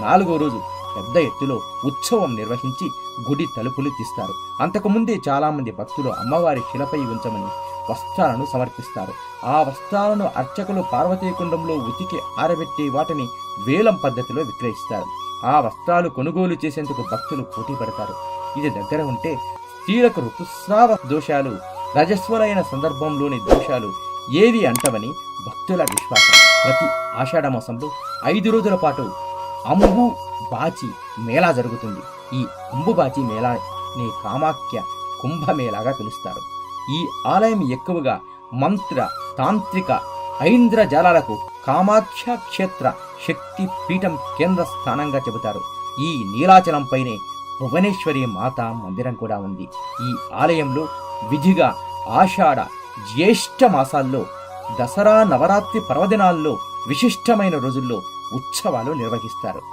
నాలుగో రోజు పెద్ద ఎత్తులో ఉత్సవం నిర్వహించి గుడి తలుపులు తీస్తారు. అంతకుముందే చాలామంది భక్తులు అమ్మవారి శిలపై ఉంచమని వస్త్రాలను సమర్పిస్తారు. ఆ వస్త్రాలను అర్చకులు పార్వతీకుండంలో ఉతికి ఆరబెట్టి వాటిని వేలం పద్ధతిలో విక్రయిస్తారు. ఆ వస్త్రాలు కొనుగోలు చేసేందుకు భక్తులు పోటీ పడతారు. ఇది దగ్గర ఉంటే స్త్రీలకు ఋతుస్రావ దోషాలు రజస్వలైన సందర్భంలోని దోషాలు ఏవి అంటవని భక్తుల విశ్వాసం. ప్రతి ఆషాఢమాసంలో ఐదు రోజుల పాటు అంబు బాచి మేళా జరుగుతుంది. ఈ అంబుబాచి మేళాని కామాఖ్య కుంభమేళాగా పిలుస్తారు. ఈ ఆలయం ఎక్కువగా మంత్ర తాంత్రిక ఐంద్రజాలాలకు కామాఖ్య క్షేత్ర శక్తి పీఠం కేంద్ర స్థానంగా చెబుతారు. ఈ నీలాచలంపైనే భువనేశ్వరి మాత మందిరం కూడా ఉంది. ఈ ఆలయంలో విధిగా ఆషాఢ జ్యేష్ఠ మాసాల్లో దసరా నవరాత్రి పర్వదినాల్లో విశిష్టమైన రోజుల్లో ఉత్సవాలు నిర్వహిస్తారు.